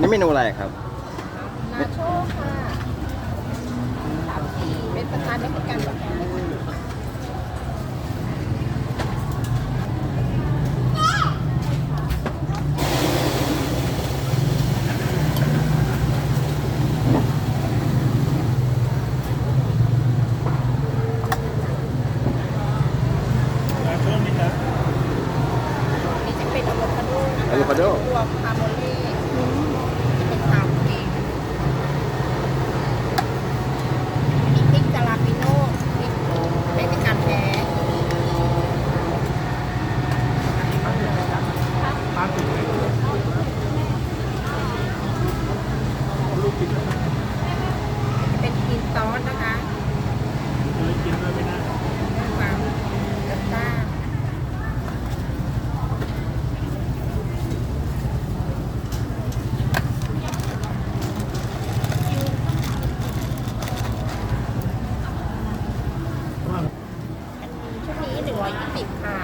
นี่เมนูอะไรครับ นาโชค่ะสามสี่เป็นสไตล์เม็กซิกันแบบนี้ค่ะมาช่วงนี้ครับนี่จะเป็นอะโวคาโดนะคะอะโวคาโด รวมคาร์โบเล่ 120 ค่ะ